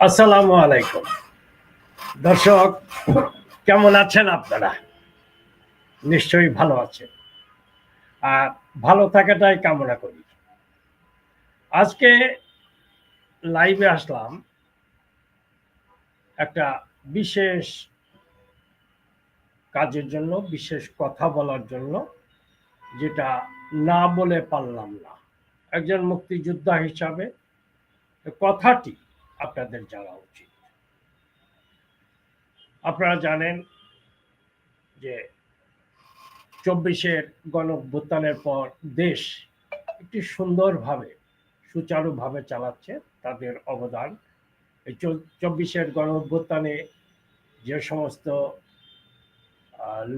আসসালামু আলাইকুম। দর্শক, কেমন আছেন আপনারা? নিশ্চয়ই ভালো আছেন। আর ভালো থাকাটাই কামনা করি। আজকে লাইভে আসলাম একটা বিশেষ কাজের জন্য, বিশেষ কথা বলার জন্য, যেটা না বলে পারলাম না। একজন মুক্তিযোদ্ধা হিসাবে কথাটি আপনাদের জানা উচিত। আপনারা জানেন যে চব্বিশের গণ অভ্যুত্থানের পর দেশ একটি সুন্দরভাবে, সুচারুভাবে চালাচ্ছে, তাদের অবদান। এই চব্বিশের গণ অভ্যুত্থানে যে সমস্ত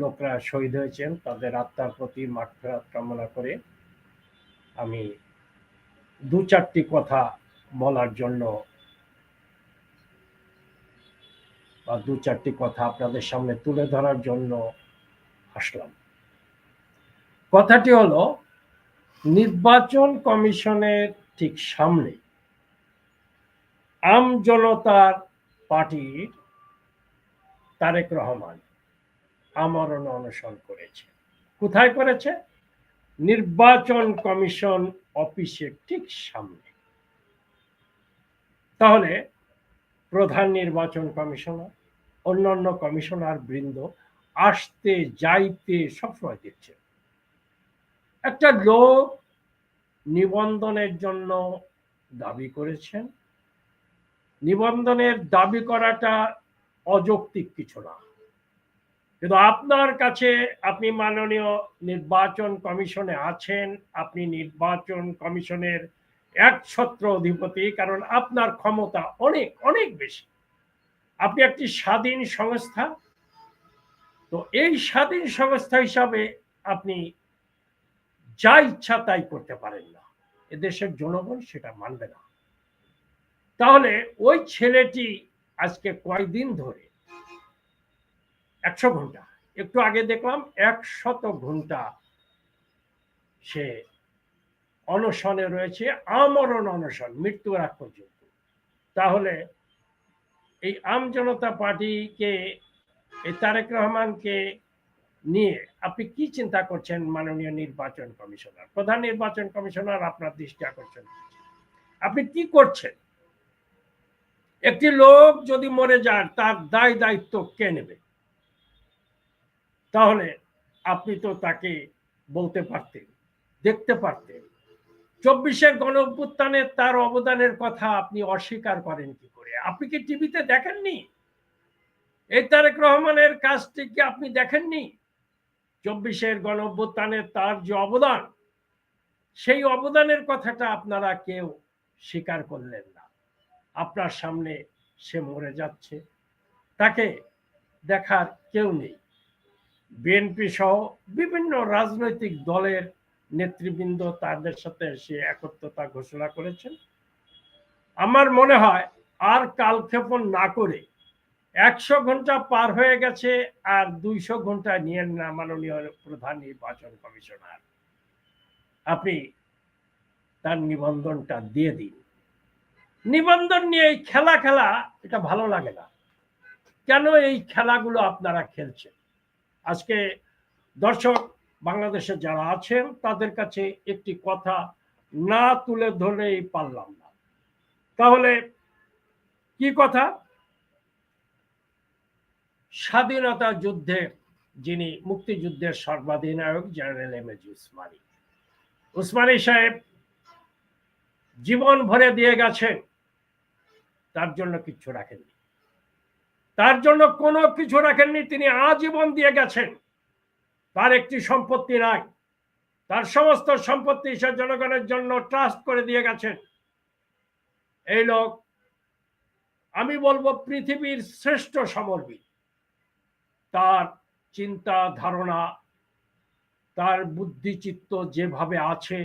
লোকরা শহীদ হয়েছেন, তাদের আত্মার প্রতি মাঠফেরাত কামনা করে আমি দু চারটি কথা বলার জন্য বা দু চারটি কথা আপনাদের সামনে তুলে ধরার জন্য আসলাম। কথাটি হলো, নির্বাচন কমিশনের ঠিক সামনে আম জনতার পার্টির তারেক রহমান আমরণ অনশন করেছে। কোথায় করেছে? নির্বাচন কমিশন অফিসের ঠিক সামনে। তাহলে প্রধান নির্বাচন কমিশনার, অন্যান্য কমিশনার বৃন্দ আসতে, যাইতে সবসময় দিচ্ছে একটা লোক নিবন্ধনের জন্য দাবি করেছেন। নিবন্ধনের দাবি করাটা অযৌক্তিক কিছু না। কিন্তু আপনার কাছে আপনি মাননীয় নির্বাচন কমিশনে আছেন, আপনি নির্বাচন কমিশনের একছত্র অধিপতি, কারণ আপনার ক্ষমতা অনেক অনেক বেশি। আপনি একটি স্বাধীন সংস্থা। তো এই স্বাধীন সংস্থা হিসাবে আপনি যা ইচ্ছা তাই করতে পারেন না। এদেশের জনগণ সেটা মানবে না। তাহলে ওই ছেলেটি আজকে কয়দিন ধরে? একশো ঘণ্টা। একটু আগে দেখলাম একশত ঘণ্টা সে অনশনে রয়েছে, আমরণ অনশন, মৃত্যুর আগ পর্যন্ত। তাহলে এই আম জনতা পার্টিকে, এই তারেক রহমানকে নিয়ে আপনি কি চিন্তা করছেন মাননীয় নির্বাচন কমিশনার? প্রধান নির্বাচন কমিশনার আপনার দৃষ্টি আকর্ষণ আপনি কি করছেন? একটি লোক যদি মরে যান তার দায় দায়িত্ব কে নেবে? তাহলে আপনি তো তাকে বলতে পারতেন, দেখতে পারতেন। চব্বিশের গণ অভ্যুত্থানে তার অবদানের কথা আপনি অস্বীকার করেন কি করে? আপনি কি টিভিতে দেখেননি? এই তারেক রহমানের কাজটি কি আপনি দেখেননি? চব্বিশের গণ অভ্যুত্থানে তার যে অবদান, সেই অবদানের কথাটা আপনারা কেউ স্বীকার করলেন না। আপনার সামনে সে মরে যাচ্ছে। তাকে দেখার কেউ নেই। বিএনপি সহ বিভিন্ন রাজনৈতিক দলের নেতৃবৃন্দ তাদের সাথে সে একত্রতা ঘোষণা করেছেন। আমার মনে হয় আর কালক্ষেপণ না করে একশো ঘণ্টা পার হয়ে গেছে আর দুইশো ঘণ্টা নিয়ে না মাননীয় প্রধান নির্বাচন কমিশনার। আপনি তার নিবন্ধনটা দিয়ে দিন। নিবন্ধন নিয়ে এই খেলা খেলা এটা ভালো লাগে না। কেন এই খেলাগুলো আপনারা খেলছেন? আজকে দর্শক বাংলাদেশে যারা আছেন, তাদের কাছে একটি কথা না তুলে ধরেই পারলাম না। তাহলে কি কথা? স্বাধীনতা যুদ্ধে যিনি মুক্তিযুদ্ধের সর্বাধিনায়ক, general M A G Osmani Osmani সাহেব জীবন ভরে দিয়ে গেছেন, তার জন্য কিচ্ছু রাখেননি। তার জন্য কোনো কিছু রাখেননি, তিনি আজীবন দিয়ে গেছেন। তার একটি সম্পত্তি নাই। তার সমস্ত সম্পত্তি সে জনগণের জন্য ট্রাস্ট করে দিয়ে গেছেন। এই লোক, আমি বলব পৃথিবীর শ্রেষ্ঠ সমরবিদ। তার চিন্তা ধারণা, তার বুদ্ধিচিত্ত যেভাবে আছে,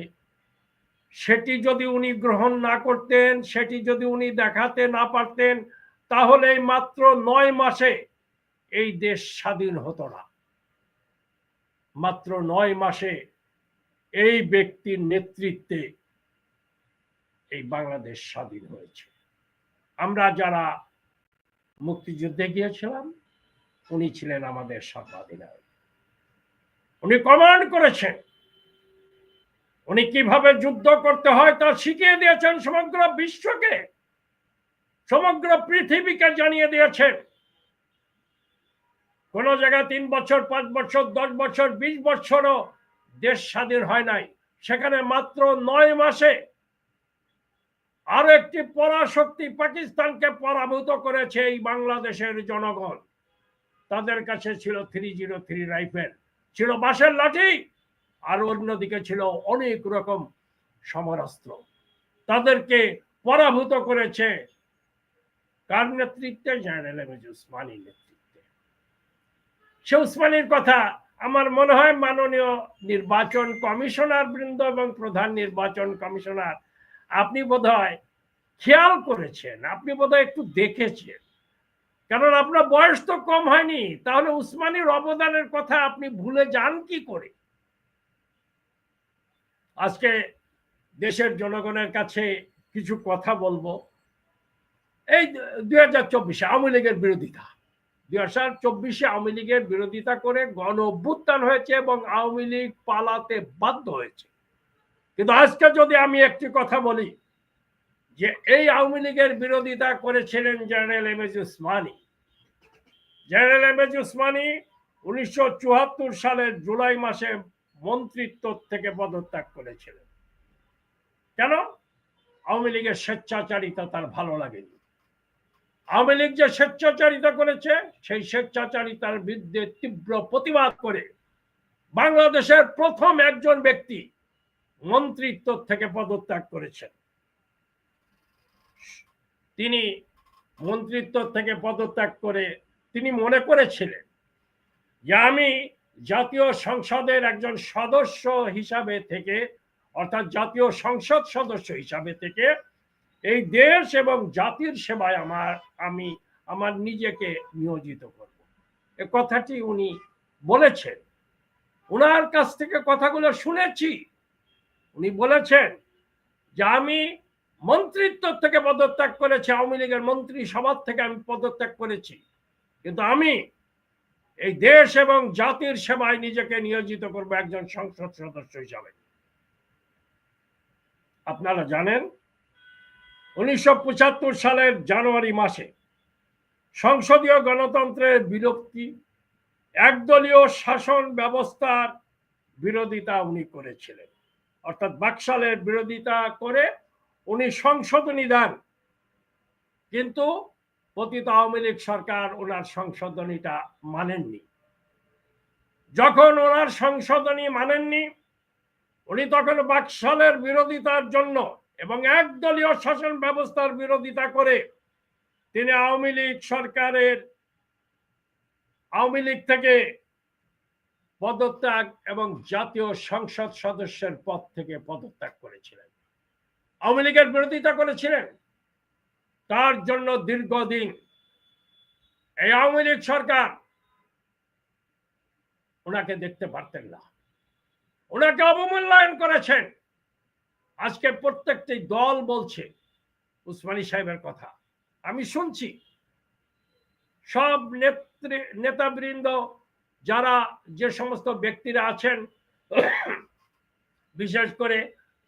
সেটি যদি উনি গ্রহণ না করতেন, সেটি যদি উনি দেখাতে না পারতেন, তাহলে মাত্র নয় মাসে এই দেশ স্বাধীন হতো না। মাত্র নয় মাসে এই ব্যক্তির নেতৃত্বে এই বাংলাদেশ স্বাধীন হয়েছে। আমরা যারা মুক্তিযুদ্ধে গিয়েছিলাম, উনি ছিলেন আমাদের সর্বাধিনায়ক উনি কমান্ড করেছেন। উনি কীভাবে যুদ্ধ করতে হয় তা শিখিয়ে দিয়েছেন সমগ্র বিশ্বকে, সমগ্র পৃথিবীকে জানিয়ে দিয়েছেন। কোন জায়গায় তিন বছর, পাঁচ বছর, দশ বছর, বিশ বছরও দেশ স্বাধীন হয় নাই। সেখানে মাত্র নয় মাসে আরও একটি পরাশক্তি পাকিস্তানকে পরাভূত করেছে এই বাংলাদেশের জনগণ। তাদের কাছে ছিল থ্রি জিরো থ্রি রাইফেল। ছিল বাঁশের লাঠি আর অন্যদিকে ছিল অনেক রকম সমরাস্ত্র। তাদেরকে পরাভূত করেছে কার নেতৃত্বে? জেনারেল এমএজ উসমানী নেতৃত্বে। সে উসমানীর কথা, আমার মনে হয় মাননীয় নির্বাচন কমিশনার বৃন্দ এবং প্রধান নির্বাচন কমিশনার, আপনি বোধহয় খেয়াল করেছেন, আপনি বোধহয় একটু দেখেছেন। কারণ আপনার বয়স তো কম হয়নি, তাহলে উসমানীর অবদানের কথা আপনি ভুলে যান কি করে? আজকে দেশের জনগণের কাছে কিছু কথা বলব। এই দুই হাজার চব্বিশে আওয়ামী লীগের বিরোধিতা। দুই হাজার চব্বিশে আওয়ামী লীগের বিরোধিতা করে গণ অভ্যুত্থান হয়েছে এবং আওয়ামী লীগ পালাতে বাধ্য হয়েছে। কিন্তু আজকে যদি আমি একটি কথা বলি, যে এই আওয়ামী লীগের বিরোধিতা করেছিলেন general M A G Osmani. General M A G উনিশশো সালের জুলাই মাসে মন্ত্রিত্ব থেকে পদত্যাগ করেছিলেন। কেন? আওয়ামী লীগের স্বেচ্ছাচারিতা তার ভালো লাগেনি। আওয়ামী লীগ যে স্বেচ্ছাচারিতা করেছে, সেই স্বেচ্ছাচারিতার বিরুদ্ধে তীব্র প্রতিবাদ করে বাংলাদেশের প্রথম একজন ব্যক্তি মন্ত্রিত্ব থেকে পদত্যাগ করেছেন। তিনি মন্ত্রিত্ব থেকে পদত্যাগ করে তিনি মনে করেছিলেন যে আমি জাতীয় সংসদের একজন সদস্য হিসাবে থেকে, অর্থাৎ জাতীয় সংসদ সদস্য হিসাবে থেকে এই দেশ এবং জাতির সেবায় আমার, আমি, আমার নিজেকে নিয়োজিত করব। এ কথাটি উনি বলেছেন। ওনার কাছ থেকে কথাগুলো শুনেছি। উনি বলেছেন যে আমি মন্ত্রিত্ব থেকে পদত্যাগ করেছি, আওয়ামী লীগের মন্ত্রী সভা থেকে আমি পদত্যাগ করেছি। কিন্তু আমি এই দেশ এবং জাতির সেবায় নিজেকে নিয়োজিত করব একজন সংসদ সদস্য হিসাবে। আপনারা জানেন উনিশশো পঁচাত্তর সালের জানুয়ারি মাসে সংসদীয় গণতন্ত্রের বিলুপ্তি একদলীয় শাসন ব্যবস্থার বিরোধিতা উনি করেছিলেন। অর্থাৎ বাকশালের বিরোধিতা করে উনি সংশোধনী দেন কিন্তু পতিত আওয়ামী লীগ সরকার ওনার সংশোধনীটা মানেননি। যখন ওনার সংশোধনী মানেননি, উনি তখন বাকশালের বিরোধিতার জন্য এবং একদলীয় শাসন ব্যবস্থার বিরোধিতা করে তিনি আওয়ামী লীগ সরকারের, আওয়ামী লীগ থেকে পদত্যাগ এবং জাতীয় সংসদ সদস্যের পদ থেকে পদত্যাগ করেছিলেন। আওয়ামী লীগের বিরোধিতা করেছিলেন। তার জন্য দীর্ঘদিন এই আওয়ামী লীগ সরকার ওনাকে দেখতে পারতেন না। ওনাকে অবমূল্যায়ন করেছেন। আজকে প্রত্যেকটি দল বলছে উসমানী সাহেবের কথা। আমি শুনছি সব নেত্রী, নেতাবৃন্দ যারা যে সমস্ত ব্যক্তিরা আছেন, বিশেষ করে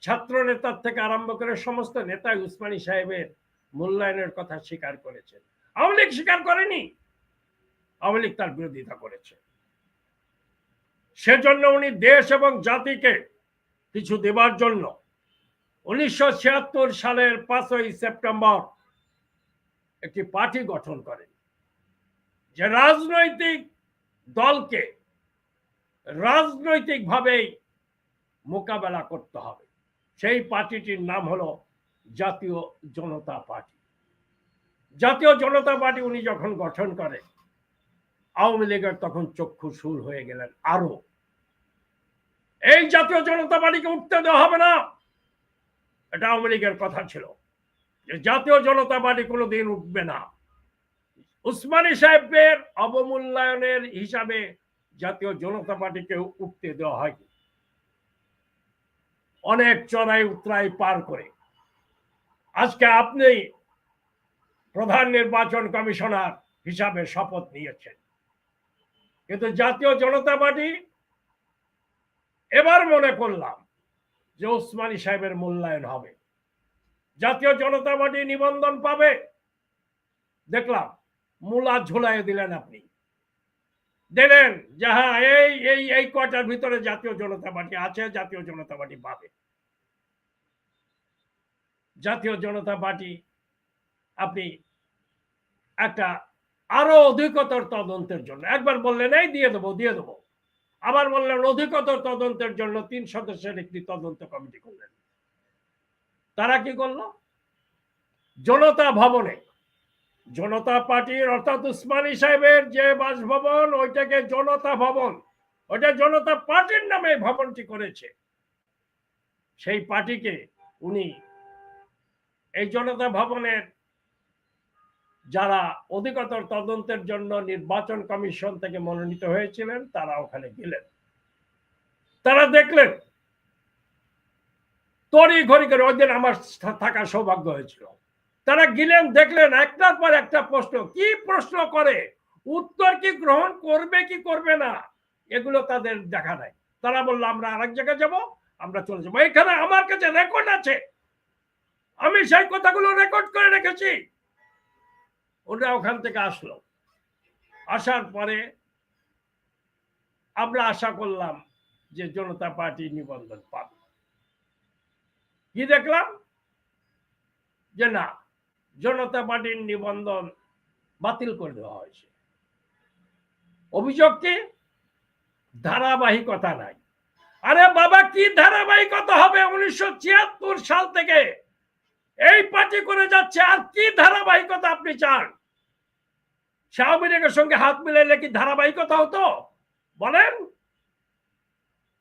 ছাত্র নেতার থেকে আরম্ভ করে সমস্ত নেতা উসমানী সাহেবের মূল্যায়নের কথা স্বীকার করেছেন। আওয়ামী লীগ স্বীকার করেনি, আওয়ামী লীগ তার বিরোধিতা করেছে। সেজন্য উনি দেশ এবং জাতিকে কিছু দেবার জন্য উনিশশো ছিয়াত্তর সালের পাঁচই সেপ্টেম্বর একটি পার্টি গঠন করেন, যে রাজনৈতিক দলকে রাজনৈতিকভাবেই মোকাবেলা করতে হবে। সেই পার্টিটির নাম হলো জাতীয় জনতা পার্টি। জাতীয় জনতা পার্টি উনি যখন গঠন করে আওয়ামী লীগের তখন চক্ষু সুর হয়ে গেলেন আরও এই জাতীয় জনতা পার্টিকে উঠতে দেওয়া হবে না। এটা আওয়ামী কথা ছিল যে জাতীয় জনতা পার্টি কোনোদিন উঠবে না। উসমানী সাহেবের অবমূল্যায়নের হিসাবে জাতীয় জনতা পার্টিকে উঠতে দেওয়া হয়নি। অনেক চড়াই উতরাই পার করে। আজকে আপনি প্রধান নির্বাচন কমিশনার হিসাবে শপথ নিয়েছেন। কিন্তু জাতীয় জনতা পার্টি এবার মনে করলাম যে ওসমানী সাহেবের মূল্যায়ন হবে। জাতীয় জনতা পার্টি নিবন্ধন পাবে। দেখলাম, মূলা ঝুলাই দিলেন আপনি। দিলেন, যে হ্যাঁ এই এই এই কটার ভিতরে জাতীয় জনতা পার্টি আছে, জাতীয় জনতা পার্টি পাবে। জাতীয় জনতা পার্টি, আপনি একটা আরও অধিকতর তদন্তের জন্য, একবার বললেন, এই দিয়ে দেবো দিয়ে দেবো। আবার বললেন, অধিকতর তদন্তের জন্য তিন সদস্যের একটি তদন্ত কমিটি করলেন। তারা কি করল? জনতা ভবনে, জনতা পার্টির অর্থাৎ উসমানী সাহেবের যে বাসভবন, ওইটাকে জনতা ভবন ওটা জনতা পার্টির নামে ভবনটি করেছে। সেই পার্টিকে উনি এই জনতা ভবনের যারা অধিকতর তদন্তের জন্য নির্বাচন কমিশন থেকে মনোনীত হয়েছিলেন, তারা ওখানে গেলেন। তারা দেখলেন, তরি ঘড়ি করে ওই দিন আমার থাকার সৌভাগ্য হয়েছিল। তারা গেলেন, দেখলেন, একটার পর একটা প্রশ্ন, কি প্রশ্ন করে? উত্তর কি গ্রহণ করবে কি করবে না? এগুলো তাদের দেখা নাই। তারা বলল, আমরা আরেক জায়গায় যাব, আমরা চলে যাব। এখানে আমার কাছে রেকর্ড আছে। আমি সেই কথাগুলো রেকর্ড করে রেখেছি। ওটা ওখান থেকে আসলো। আসার পরে আমরা আশা করলাম যে জনতা পার্টি নিবন্ধন পাবে। কি দেখলাম? যে না, জনতা পার্টির নিবন্ধন বাতিল করে দেওয়া হয়েছে। অভিযোগ কি? ধারাবাহিকতা নাই। আরে বাবা, কি ধারাবাহিকতা হবে উনিশশো ছিয়াত্তর সাল থেকে? এই পার্টি করে যাচ্ছে, আর কি ধারাবাহিকতা আপনি চান? আওয়ামী লীগের সঙ্গে হাত মিলাইলে কি ধারাবাহিকতা হতো? বলেন।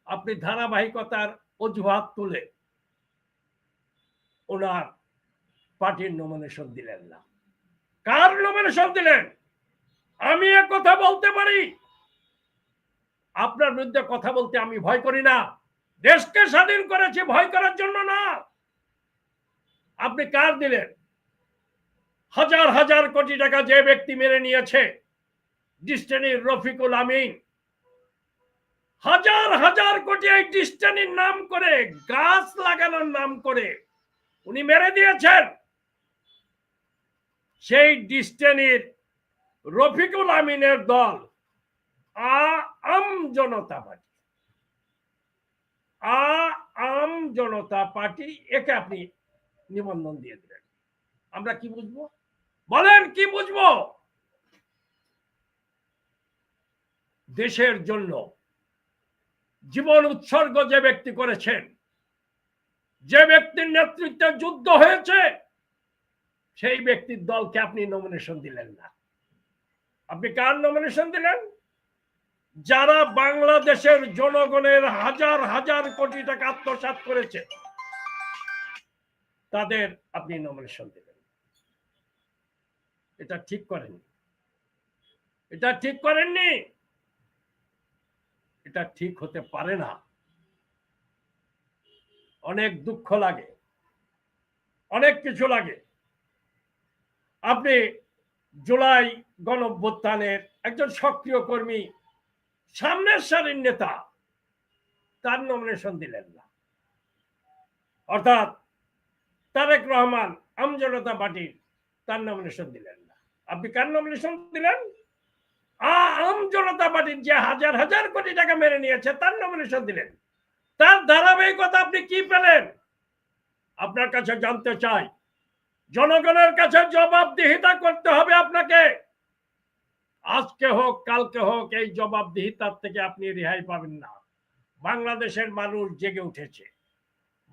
আপনি ধারাবাহিকতার অজুহাত তুলে ওনার পার্টির নমিনেশন দিলেন না। কার নমিনেশন দিলেন? আমি এক কথা বলতে পারি। আপনার বিরুদ্ধে কথা বলতে আমি ভয় করি না। দেশকে স্বাধীন করেছি ভয় করার জন্য না। আপনি কার দিলেন? হাজার হাজার কোটি টাকা যে ব্যক্তি মেরে নিয়েছে, ডিস্টেনির রফিকুল আমিন। হাজার হাজার কোটি এই ডিস্টেনির নাম করে, গাছ লাগানোর নাম করে উনি মেরে দিয়েছেন। সেই ডিস্টেনির রফিকুল আমিনের দল আ আম জনতা পার্টি। আ আম জনতা পার্টি, একে আপনি নিবন্ধন দিয়ে দিলেন। আমরা কি বুঝব? বলেন, কি বুঝব? দেশের জন্য জীবন উৎসর্গ যে ব্যক্তি করেছেন, যে ব্যক্তির নেতৃত্বে যুদ্ধ হয়েছে, সেই ব্যক্তির দলকে আপনি নমিনেশন দিলেন না। আপনি কার নমিনেশন দিলেন? যারা বাংলাদেশের জনগণের হাজার হাজার কোটি টাকা আত্মসাত করেছে তাদের আপনি নমিনেশন দিলেন এটা ঠিক করেননি। এটা ঠিক করেননি? এটা ঠিক হতে পারে না। অনেক দুঃখ লাগে। অনেক কিছু লাগে। আপনি জুলাই গণভ্যুত্থানের একজন সক্রিয় কর্মী, সামনের সারির নেতা, তার নমিনেশন দিলেন না। অর্থাৎ তারেক রহমান, আমজনতা পার্টির তার নমিনেশন দিলেন না। আপনি কার নমিনেশন দিলেন? আম জনতা পার্টির যে হাজার হাজার কোটি টাকা মেরে নিয়েছে, তার নমিনেশন দিলেন। তার ধারাবাহিকতা আপনি কি পেলেন? আপনার কাছে জানতে চাই। জনগণের কাছে জবাবদিহিতা করতে হবে আপনাকে। আজকে হোক, কালকে হোক, এই জবাবদিহিতার থেকে আপনি রেহাই পাবেন না। বাংলাদেশের মানুষ জেগে উঠেছে।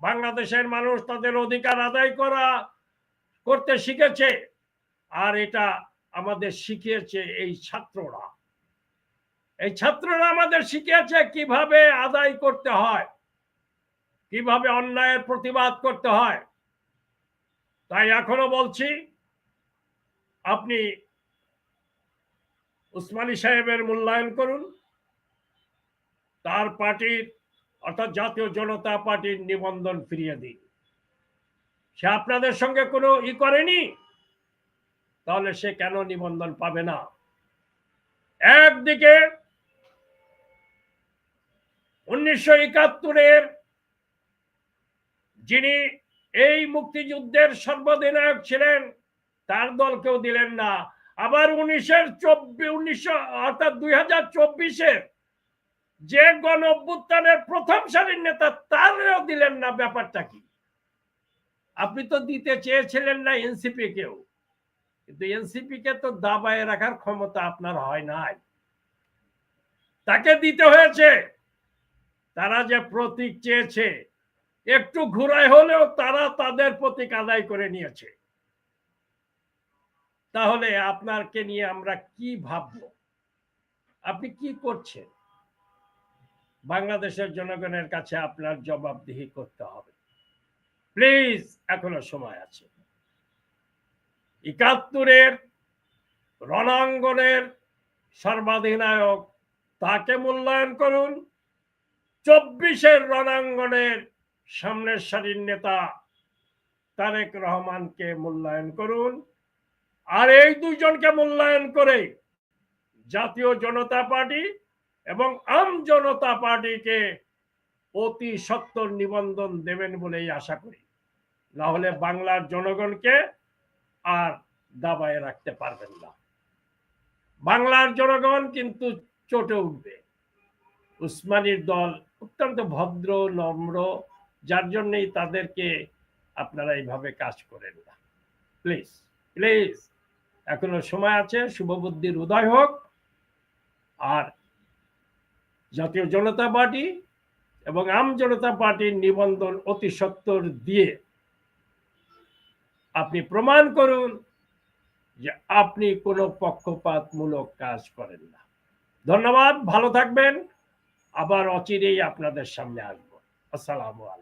বাংলাদেশের মানুষ তাদের অধিকার আদায় করা, করতে শিখেছে। আর এটা আমাদের শিখিয়েছে এই ছাত্ররা। এই ছাত্ররা আমাদের শিখিয়েছে কীভাবে আদায় করতে হয়, কীভাবে অন্যায়ের প্রতিবাদ করতে হয়। তাই এখনও বলছি, আপনি উসমানী সাহেবের মূল্যায়ন করুন। তার পার্টির অর্থাৎ জাতীয় জনতা পার্টির নিবন্ধন ফিরিয়ে দিন সে আপনাদের সঙ্গে কোনো ই করেনি? তাহলে সে কেন নিবন্ধন পাবে না? একদিকে উনিশশো একাত্তরের যিনি এই মুক্তিযুদ্ধের সর্বাধিনায়ক ছিলেন, তার দলকেও দিলেন না। আবার উনিশের চব্বিশ উনিশশো, অর্থাৎ দুই হাজার চব্বিশের যে গণ অভ্যুত্থানের প্রথম সারির নেতা তারও দিলেন না, ব্যাপারটা কি? আপনি তো দিতে চেয়েছিলেন না এনসিপি কেও কিন্তু এনসিপি কে তো দাবায় রাখার ক্ষমতা আপনার হয় নাই। তাকে দিতে হয়েছে। তারা যে প্রতীক চেয়েছে, একটু ঘুরায় হলেও তারা তাদের প্রতীক আদায় করে নিয়েছে। তাহলে আপনারকে নিয়ে আমরা কি ভাববো? আপনি কি করছেন? বাংলাদেশের জনগণের কাছে আপনার জবাবদিহি করতে হবে। প্লিজ, এখনও সময় আছে। একাত্তরের রণাঙ্গনের সর্বাধিনায়ক তাকে মূল্যায়ন করুন। চব্বিশের রণাঙ্গনের সামনের সারির নেতা তারেক রহমানকে মূল্যায়ন করুন। আর এই দুইজনকে মূল্যায়ন করে জাতীয় জনতা পার্টি এবং আম জনতা পার্টিকে অতি সত্তর নিবন্ধন দেবেন বলেই আশা করি। না হলে বাংলার জনগণকে আর দাবায় রাখতে পারবেন না। বাংলার জনগণ কিন্তু চটে উঠবে। উসমানীর দল অত্যন্ত ভদ্র, নম্র, যার জন্যই তাদেরকে আপনারা এইভাবে কাজ করেন না। প্লিজ প্লিজ, এখনও সময় আছে, শুভবুদ্ধির উদয় হোক। আর জাতীয় জনতা পার্টি এবং আম জনতা পার্টির নিবন্ধন অতি সত্তর দিয়ে আপনি প্রমাণ করুন যে আপনি কোনো পক্ষপাতমূলক কাজ করেন না। ধন্যবাদ, ভালো থাকবেন। আবার অচিরেই আপনাদের সামনে আসব। আসসালামু আলাইকুম।